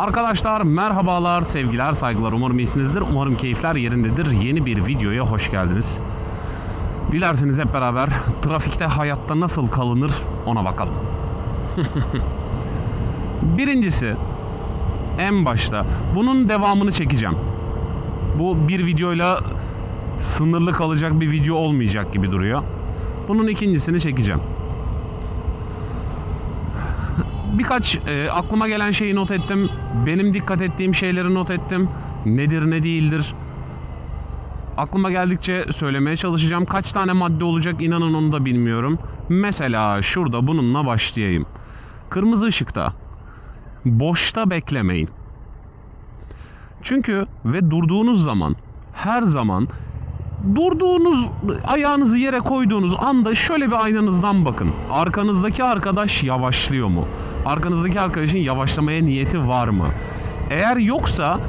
Arkadaşlar merhabalar, sevgiler, saygılar. Umarım iyisinizdir. Umarım keyifler yerindedir. Yeni bir videoya hoş geldiniz. Dilerseniz hep beraber trafikte hayatta nasıl kalınır ona bakalım. Birincisi en başta bunun devamını çekeceğim. Bu bir videoyla sınırlı kalacak bir video olmayacak gibi duruyor. Bunun ikincisini çekeceğim. Birkaç e, aklıma gelen şeyi not ettim. Benim dikkat ettiğim şeyleri not ettim. Nedir ne değildir. Aklıma geldikçe söylemeye çalışacağım. Kaç tane madde olacak inanın onu da bilmiyorum. Mesela şurada bununla başlayayım. Kırmızı ışıkta. Boşta beklemeyin. Çünkü ve durduğunuz zaman her zaman durduğunuz ayağınızı yere koyduğunuz anda şöyle bir aynanızdan bakın. Arkanızdaki arkadaş yavaşlıyor mu? Arkanızdaki arkadaşın yavaşlamaya niyeti var mı? Eğer yoksa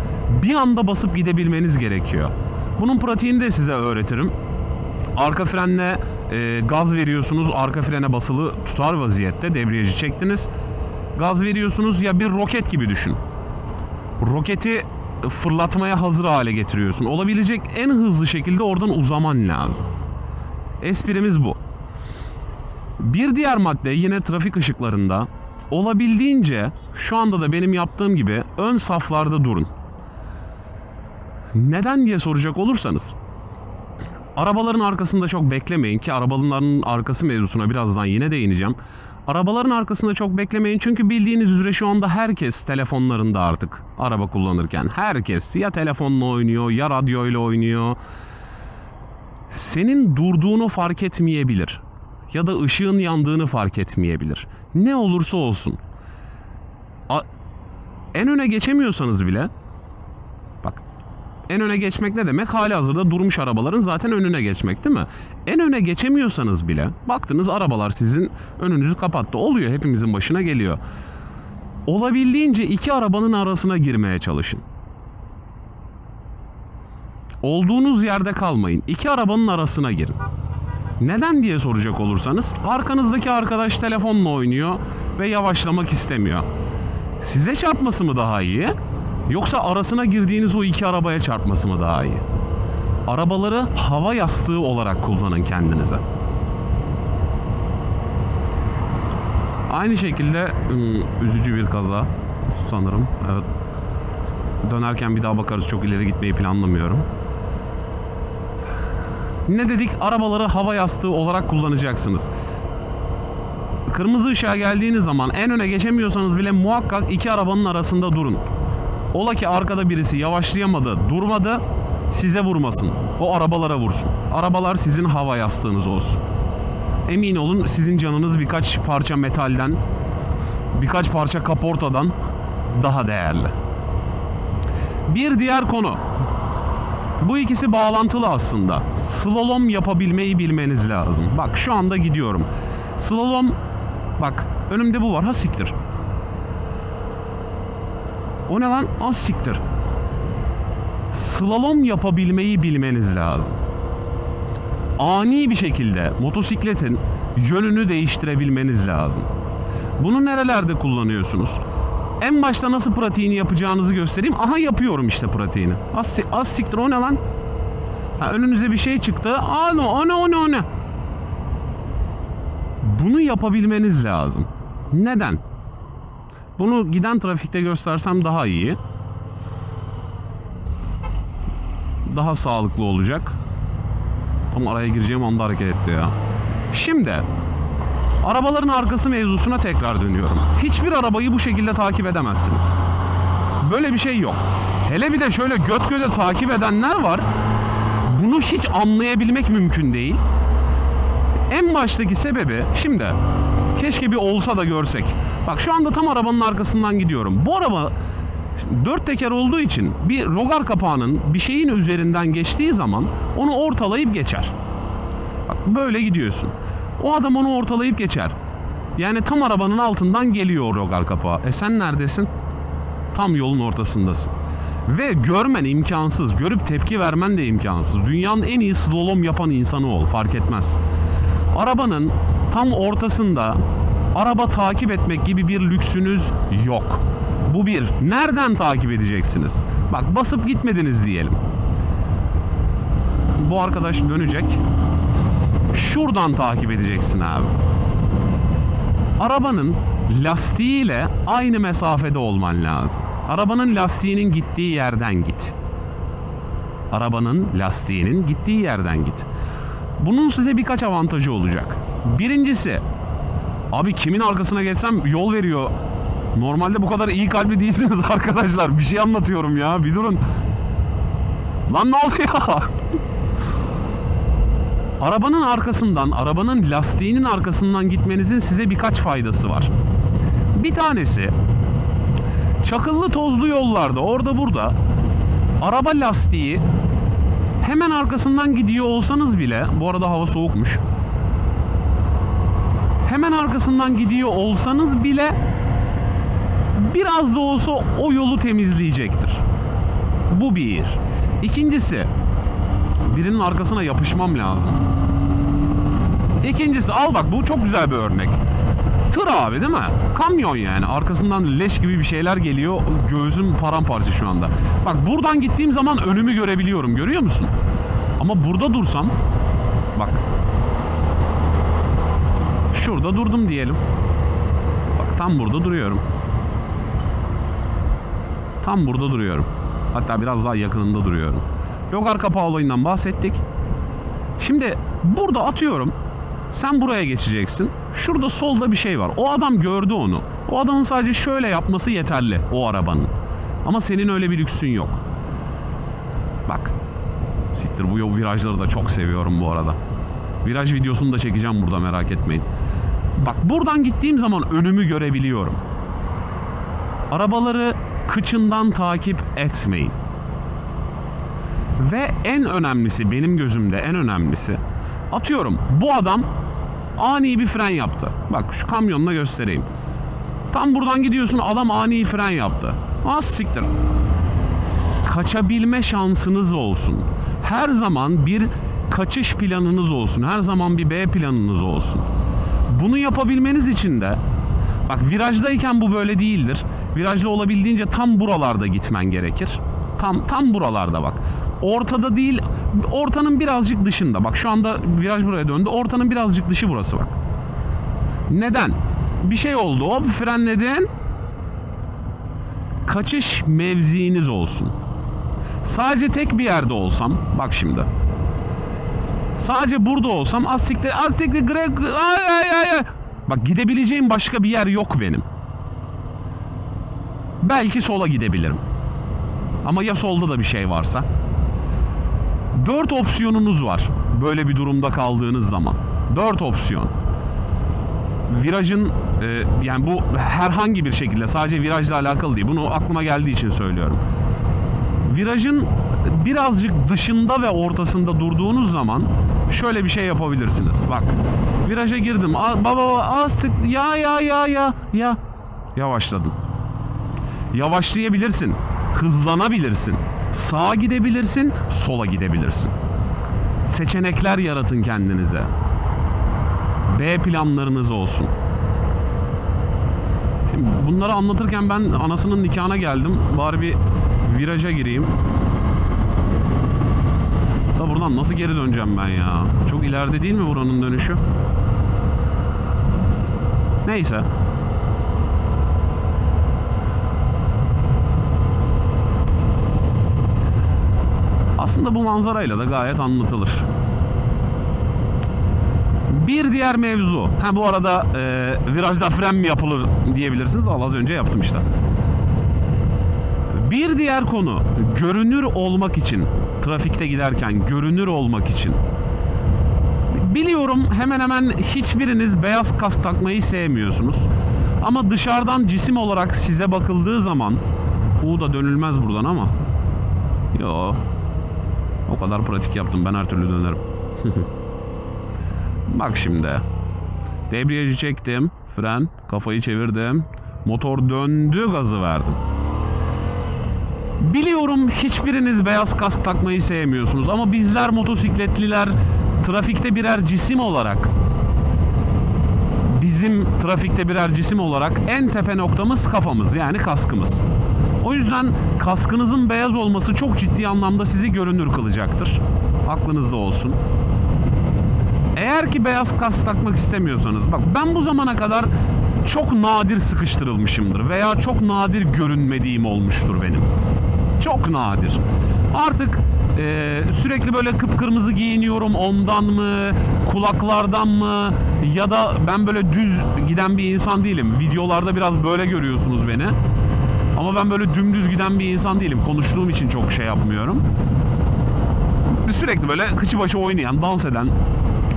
bir anda basıp gidebilmeniz gerekiyor. Bunun pratiğini de size öğretirim. Arka frenle e, gaz veriyorsunuz. Arka frene basılı tutar vaziyette debriyajı çektiniz. Gaz veriyorsunuz ya bir roket gibi düşün roketi fırlatmaya hazır hale getiriyorsun. Olabilecek en hızlı şekilde oradan uzaman lazım. Esprimiz bu. Bir diğer madde yine trafik ışıklarında olabildiğince şu anda da benim yaptığım gibi ön saflarda durun. Neden diye soracak olursanız arabaların arkasında çok beklemeyin ki arabaların arkası mevzusuna birazdan yine değineceğim. Arabaların arkasında çok beklemeyin çünkü bildiğiniz üzere şu anda herkes telefonlarında artık araba kullanırken. Herkes ya telefonla oynuyor ya radyoyla oynuyor. Senin durduğunu fark etmeyebilir. Ya da ışığın yandığını fark etmeyebilir. Ne olursa olsun. A- en öne geçemiyorsanız bile bak en öne geçmek ne demek? Hali hazırda durmuş arabaların zaten önüne geçmek değil mi? En öne geçemiyorsanız bile baktınız arabalar sizin önünüzü kapattı. Oluyor hepimizin başına geliyor. Olabildiğince iki arabanın arasına girmeye çalışın. Olduğunuz yerde kalmayın. İki arabanın arasına girin. Neden diye soracak olursanız arkanızdaki arkadaş telefonla oynuyor ve yavaşlamak istemiyor. Size çarpması mı daha iyi? Yoksa arasına girdiğiniz o iki arabaya çarpması mı daha iyi? Arabaları hava yastığı olarak kullanın kendinize. Aynı şekilde üzücü bir kaza sanırım. Evet. Dönerken bir daha bakarız. Çok ileri gitmeyi planlamıyorum. Ne dedik? Arabaları hava yastığı olarak kullanacaksınız. Kırmızı ışığa geldiğiniz zaman en öne geçemiyorsanız bile muhakkak iki arabanın arasında durun. Ola ki arkada birisi yavaşlayamadı, durmadı, size vurmasın. O arabalara vursun. Arabalar sizin hava yastığınız olsun. Emin olun sizin canınız birkaç parça metalden, birkaç parça kaportadan daha değerli. Bir diğer konu. Bu ikisi bağlantılı aslında. Slalom yapabilmeyi bilmeniz lazım. Bak şu anda gidiyorum. Slalom bak önümde bu var. Ha siktir. O ne lan? Az siktir. Slalom yapabilmeyi bilmeniz lazım. Ani bir şekilde motosikletin yönünü değiştirebilmeniz lazım. Bunu nerelerde kullanıyorsunuz? En başta nasıl pratiğini yapacağınızı göstereyim. Aha yapıyorum işte pratiğini. Az, az siktir o ne lan? Ha, önünüze bir şey çıktı. Aa ne o ne o ne o ne? Bunu yapabilmeniz lazım. Neden? Bunu giden trafikte göstersem daha iyi. Daha sağlıklı olacak. Tam araya gireceğim anda hareket etti ya. Şimdi arabaların arkası mevzusuna tekrar dönüyorum. Hiçbir arabayı bu şekilde takip edemezsiniz. Böyle bir şey yok. Hele bir de şöyle göt göte takip edenler var. Bunu hiç anlayabilmek mümkün değil. En baştaki sebebi şimdi keşke bir olsa da görsek. Bak şu anda tam arabanın arkasından gidiyorum. Bu araba dört teker olduğu için bir rogar kapağının bir şeyin üzerinden geçtiği zaman onu ortalayıp geçer. Bak böyle gidiyorsun. O adam onu ortalayıp geçer. Yani tam arabanın altından geliyor rogar kapağı. E sen neredesin? Tam yolun ortasındasın. Ve görmen imkansız. Görüp tepki vermen de imkansız. Dünyanın en iyi slalom yapan insanı ol. Fark etmez. Arabanın tam ortasında araba takip etmek gibi bir lüksünüz yok. Bu bir. Nereden takip edeceksiniz? Bak basıp gitmediniz diyelim. Bu arkadaş dönecek. Şuradan takip edeceksin abi. Arabanın lastiğiyle aynı mesafede olman lazım. Arabanın lastiğinin gittiği yerden git. Arabanın lastiğinin gittiği yerden git. Bunun size birkaç avantajı olacak. Birincisi, abi kimin arkasına geçsem yol veriyor. Normalde bu kadar iyi kalpli değilsiniz arkadaşlar. Bir şey anlatıyorum ya. Bir durun. Lan ne oluyor? Arabanın arkasından, arabanın lastiğinin arkasından gitmenizin size birkaç faydası var. Bir tanesi çakıllı tozlu yollarda orada burada araba lastiği hemen arkasından gidiyor olsanız bile bu arada hava soğukmuş. Hemen arkasından gidiyor olsanız bile biraz da olsa o yolu temizleyecektir. Bu bir. İkincisi birinin arkasına yapışmam lazım. İkincisi al bak bu çok güzel bir örnek. Tır abi değil mi? Kamyon yani. Arkasından leş gibi bir şeyler geliyor. Göğsüm paramparça şu anda. Bak buradan gittiğim zaman önümü görebiliyorum. Görüyor musun? Ama burada dursam bak şurada durdum diyelim. Bak tam burada duruyorum. Tam burada duruyorum. Hatta biraz daha yakınında duruyorum. Yok arka Paolo'yundan bahsettik. Şimdi burada atıyorum. Sen buraya geçeceksin. Şurada solda bir şey var. O adam gördü onu. O adamın sadece şöyle yapması yeterli o arabanın. Ama senin öyle bir lüksün yok. Bak. Siktir bu yol virajları da çok seviyorum bu arada. Viraj videosunu da çekeceğim burada merak etmeyin. Bak buradan gittiğim zaman önümü görebiliyorum. Arabaları kıçından takip etmeyin. Ve en önemlisi benim gözümde en önemlisi atıyorum bu adam ani bir fren yaptı. Bak şu kamyonla göstereyim. Tam buradan gidiyorsun adam ani fren yaptı. Az siktir. Kaçabilme şansınız olsun. Her zaman bir kaçış planınız olsun. Her zaman bir B planınız olsun. Bunu yapabilmeniz için de bak virajdayken bu böyle değildir. Virajda olabildiğince tam buralarda gitmen gerekir. Tam tam buralarda bak. Ortada değil, ortanın birazcık dışında. Bak şu anda viraj buraya döndü. Ortanın birazcık dışı burası bak. Neden? Bir şey oldu. Hop frenledin. Kaçış mevziiniz olsun. Sadece tek bir yerde olsam, bak şimdi. Sadece burada olsam az siktir, az Greg, ay ay ay. Bak gidebileceğim başka bir yer yok benim. Belki sola gidebilirim. Ama ya solda da bir şey varsa? Dört opsiyonunuz var. Böyle bir durumda kaldığınız zaman. Dört opsiyon. Virajın e, yani bu herhangi bir şekilde sadece virajla alakalı değil. Bunu aklıma geldiği için söylüyorum. Virajın birazcık dışında ve ortasında durduğunuz zaman şöyle bir şey yapabilirsiniz. Bak. Viraja girdim. A, baba az tık ya ya ya ya ya yavaşladım. Yavaşlayabilirsin. Hızlanabilirsin. Sağa gidebilirsin, sola gidebilirsin. Seçenekler yaratın kendinize. B planlarınız olsun. Şimdi bunları anlatırken ben anasının nikahına geldim. Bari bir viraja gireyim. Da buradan nasıl geri döneceğim ben ya? Çok ileride değil mi buranın dönüşü? Neyse. Aslında bu manzarayla da gayet anlatılır. Bir diğer mevzu. Ha bu arada e, virajda fren mi yapılır diyebilirsiniz. Al az önce yaptım işte. Bir diğer konu görünür olmak için trafikte giderken görünür olmak için biliyorum hemen hemen hiçbiriniz beyaz kask takmayı sevmiyorsunuz. Ama dışarıdan cisim olarak size bakıldığı zaman U da dönülmez buradan ama yo o kadar pratik yaptım ben her türlü dönerim. Bak şimdi. Debriyajı çektim. Fren. Kafayı çevirdim. Motor döndü gazı verdim. Biliyorum hiçbiriniz beyaz kask takmayı sevmiyorsunuz ama bizler motosikletliler trafikte birer cisim olarak bizim trafikte birer cisim olarak en tepe noktamız kafamız yani kaskımız. O yüzden kaskınızın beyaz olması çok ciddi anlamda sizi görünür kılacaktır. Aklınızda olsun. Eğer ki beyaz kask takmak istemiyorsanız bak ben bu zamana kadar çok nadir sıkıştırılmışımdır veya çok nadir görünmediğim olmuştur benim. Çok nadir. Artık e, sürekli böyle kıpkırmızı giyiniyorum ondan mı, kulaklardan mı ya da ben böyle düz giden bir insan değilim. Videolarda biraz böyle görüyorsunuz beni. Ama ben böyle dümdüz giden bir insan değilim. Konuştuğum için çok şey yapmıyorum. Sürekli böyle kıçı başı oynayan, dans eden,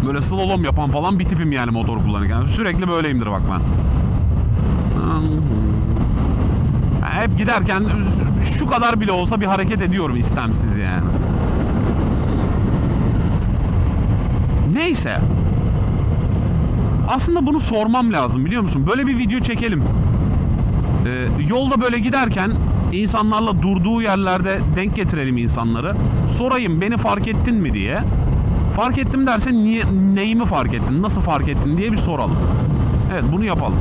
böyle slalom yapan falan bir tipim yani motor kullanırken. Sürekli böyleyimdir bak ben. Hep giderken şu kadar bile olsa bir hareket ediyorum istemsiz yani. Neyse. Aslında bunu sormam lazım biliyor musun? Böyle bir video çekelim. Ee, yolda böyle giderken insanlarla durduğu yerlerde denk getirelim insanları. Sorayım beni fark ettin mi diye. Fark ettim dersen niye neyimi fark ettin? Nasıl fark ettin diye bir soralım. Evet bunu yapalım.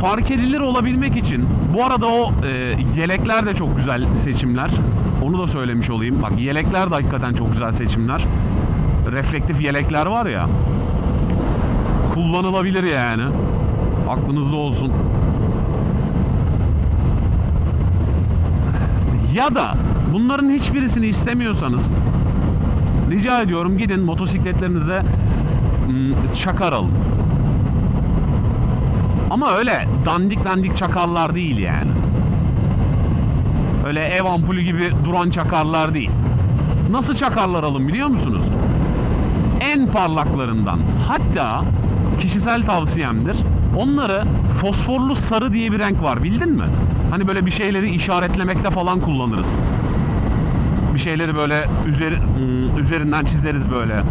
Fark edilir olabilmek için bu arada o e, yelekler de çok güzel seçimler. Onu da söylemiş olayım. Bak yelekler de hakikaten çok güzel seçimler. Reflektif yelekler var ya. Kullanılabilir yani. Aklınızda olsun. Ya da bunların hiçbirisini istemiyorsanız rica ediyorum gidin motosikletlerinize mm, çakar alın. Ama öyle dandik dandik çakarlar değil yani. Öyle ev ampulü gibi duran çakarlar değil. Nasıl çakarlar alın biliyor musunuz? En parlaklarından. Hatta kişisel tavsiyemdir. Onları fosforlu sarı diye bir renk var bildin mi? Hani böyle bir şeyleri işaretlemekte falan kullanırız. Bir şeyleri böyle üzeri, hmm, üzerinden çizeriz böyle.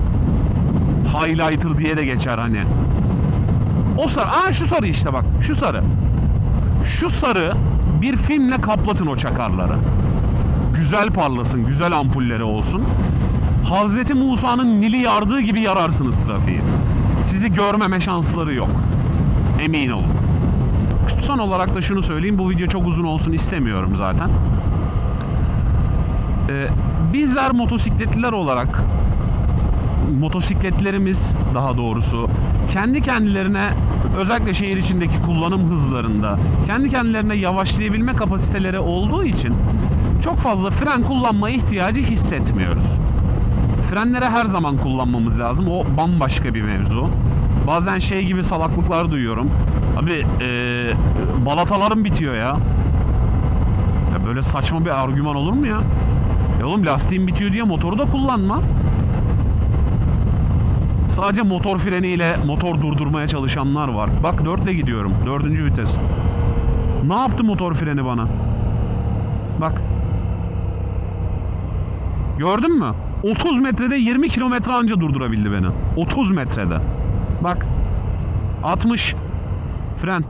Highlighter diye de geçer hani. O sarı. Aa şu sarı işte bak. Şu sarı. Şu sarı bir filmle kaplatın o çakarları. Güzel parlasın, güzel ampulleri olsun. Hazreti Musa'nın Nil'i yardığı gibi yararsınız trafiği. Sizi görmeme şansları yok. Emin olun. Son olarak da şunu söyleyeyim. Bu video çok uzun olsun istemiyorum zaten. Ee, bizler motosikletliler olarak motosikletlerimiz daha doğrusu kendi kendilerine özellikle şehir içindeki kullanım hızlarında kendi kendilerine yavaşlayabilme kapasiteleri olduğu için çok fazla fren kullanma ihtiyacı hissetmiyoruz. Frenlere her zaman kullanmamız lazım. O bambaşka bir mevzu. Bazen şey gibi salaklıklar duyuyorum. Abi ee, balatalarım bitiyor ya. Ya böyle saçma bir argüman olur mu ya? Ya oğlum lastiğin bitiyor diye motoru da kullanma. Sadece motor freniyle motor durdurmaya çalışanlar var. Bak 4 ile gidiyorum. 4. vites. Ne yaptı motor freni bana? Bak. Gördün mü? 30 metrede 20 kilometre anca durdurabildi beni. 30 metrede. Bak. 60. Fren.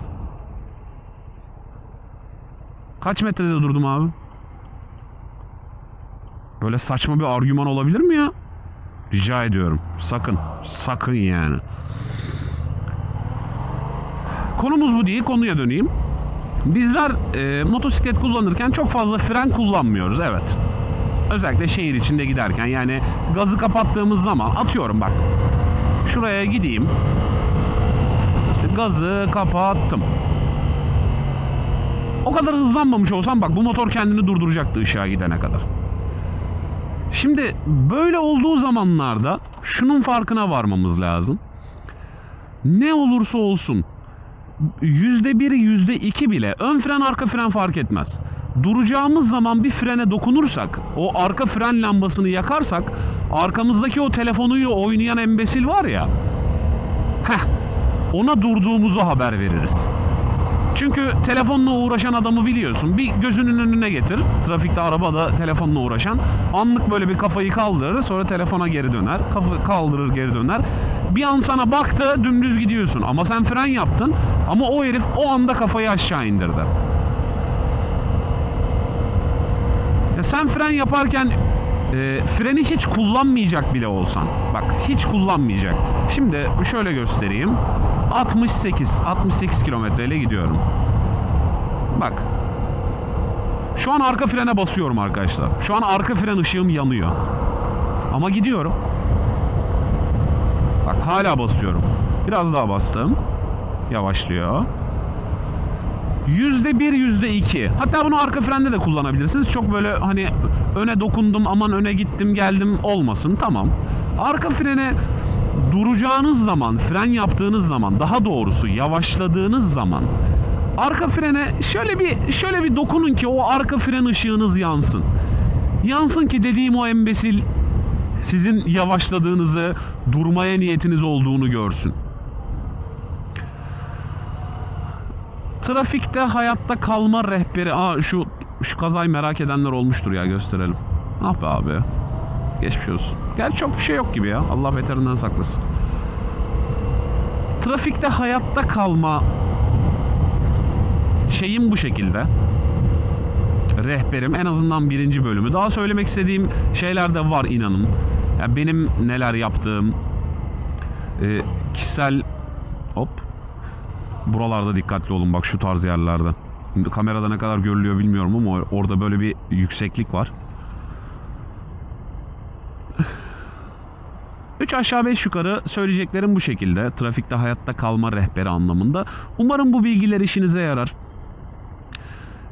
Kaç metrede durdum abi? Böyle saçma bir argüman olabilir mi ya? Rica ediyorum. Sakın. Sakın yani. Konumuz bu değil. Konuya döneyim. Bizler e, motosiklet kullanırken çok fazla fren kullanmıyoruz. Evet. Özellikle şehir içinde giderken yani gazı kapattığımız zaman atıyorum bak. Şuraya gideyim. İşte gazı kapattım. O kadar hızlanmamış olsam bak bu motor kendini durduracaktı ışığa gidene kadar. Şimdi böyle olduğu zamanlarda şunun farkına varmamız lazım. Ne olursa olsun yüzde bir, yüzde iki bile ön fren arka fren fark etmez. Duracağımız zaman bir frene dokunursak, o arka fren lambasını yakarsak, arkamızdaki o telefonuyla oynayan embesil var ya, heh, ona durduğumuzu haber veririz. Çünkü telefonla uğraşan adamı biliyorsun. Bir gözünün önüne getir. Trafikte arabada telefonla uğraşan. Anlık böyle bir kafayı kaldırır. Sonra telefona geri döner. Kafa kaldırır geri döner. Bir an sana baktı dümdüz gidiyorsun. Ama sen fren yaptın. Ama o herif o anda kafayı aşağı indirdi. Ya sen fren yaparken e, freni hiç kullanmayacak bile olsan. Bak hiç kullanmayacak. Şimdi şöyle göstereyim. 68 68 kilometreyle gidiyorum. Bak. Şu an arka frene basıyorum arkadaşlar. Şu an arka fren ışığım yanıyor. Ama gidiyorum. Bak hala basıyorum. Biraz daha bastım. Yavaşlıyor. Yüzde bir, yüzde iki. Hatta bunu arka frende de kullanabilirsiniz. Çok böyle hani öne dokundum aman öne gittim geldim olmasın. Tamam. Arka frene duracağınız zaman, fren yaptığınız zaman, daha doğrusu yavaşladığınız zaman arka frene şöyle bir şöyle bir dokunun ki o arka fren ışığınız yansın. Yansın ki dediğim o embesil sizin yavaşladığınızı, durmaya niyetiniz olduğunu görsün. Trafikte hayatta kalma rehberi. Aa şu şu kazayı merak edenler olmuştur ya gösterelim. Ah be abi. Geçmiş olsun. Gerçi çok bir şey yok gibi ya. Allah beterinden saklasın. Trafikte hayatta kalma şeyim bu şekilde. Rehberim en azından birinci bölümü. Daha söylemek istediğim şeyler de var inanın. Ya benim neler yaptığım e, kişisel hop buralarda dikkatli olun bak şu tarz yerlerde. Kamerada ne kadar görülüyor bilmiyorum ama orada böyle bir yükseklik var. 3 aşağı 5 yukarı söyleyeceklerim bu şekilde. Trafikte hayatta kalma rehberi anlamında. Umarım bu bilgiler işinize yarar.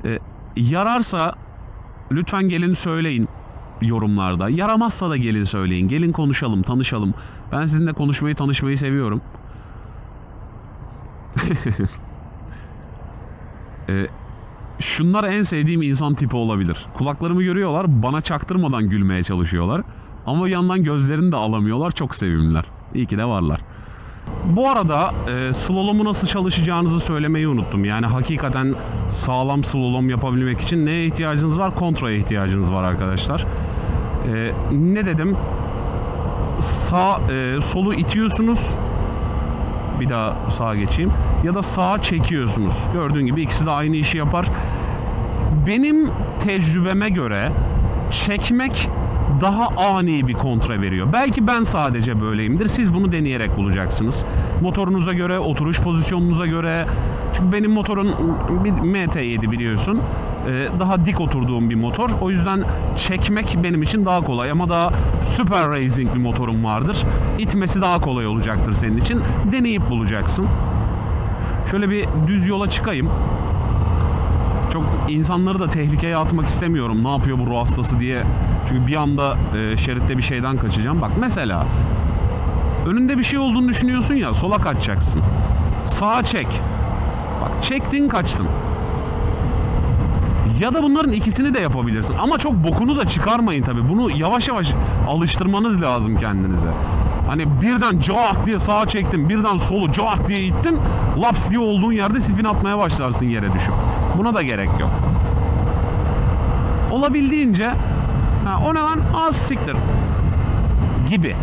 Ee, yararsa lütfen gelin söyleyin yorumlarda. Yaramazsa da gelin söyleyin. Gelin konuşalım, tanışalım. Ben sizinle konuşmayı, tanışmayı seviyorum. Ee, şunlar en sevdiğim insan tipi olabilir. Kulaklarımı görüyorlar, bana çaktırmadan gülmeye çalışıyorlar. Ama yandan gözlerini de alamıyorlar. Çok sevimliler. İyi ki de varlar. Bu arada e, slalomu nasıl çalışacağınızı söylemeyi unuttum. Yani hakikaten sağlam slalom yapabilmek için neye ihtiyacınız var? Kontraya ihtiyacınız var arkadaşlar. E, ne dedim? Sağ e, solu itiyorsunuz. Bir daha sağa geçeyim. Ya da sağa çekiyorsunuz. Gördüğün gibi ikisi de aynı işi yapar. Benim tecrübeme göre çekmek daha ani bir kontra veriyor. Belki ben sadece böyleyimdir. Siz bunu deneyerek bulacaksınız. Motorunuza göre, oturuş pozisyonunuza göre. Çünkü benim motorun bir MT7 biliyorsun. Ee, daha dik oturduğum bir motor. O yüzden çekmek benim için daha kolay. Ama daha super racing bir motorum vardır. İtmesi daha kolay olacaktır senin için. Deneyip bulacaksın. Şöyle bir düz yola çıkayım. Çok insanları da tehlikeye atmak istemiyorum. Ne yapıyor bu ruh hastası diye. Çünkü bir anda e, şeritte bir şeyden kaçacağım. Bak mesela önünde bir şey olduğunu düşünüyorsun ya sola kaçacaksın. Sağa çek. Bak çektin kaçtın. Ya da bunların ikisini de yapabilirsin. Ama çok bokunu da çıkarmayın tabi. Bunu yavaş yavaş alıştırmanız lazım kendinize. Hani birden cah diye sağa çektin, birden solu cah diye ittin, laps diye olduğun yerde spin atmaya başlarsın yere düşüp. Buna da gerek yok. Olabildiğince ha, o ne lan? Az siktir. Gibi.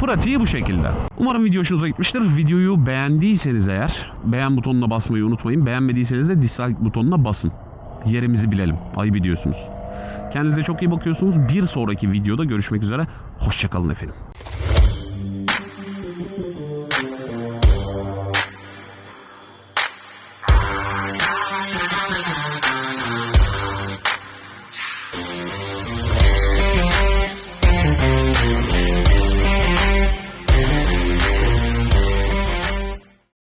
Pratiği bu şekilde. Umarım video hoşunuza gitmiştir. Videoyu beğendiyseniz eğer beğen butonuna basmayı unutmayın. Beğenmediyseniz de dislike butonuna basın. Yerimizi bilelim. Ayıp ediyorsunuz. Kendinize çok iyi bakıyorsunuz. Bir sonraki videoda görüşmek üzere. Hoşçakalın efendim.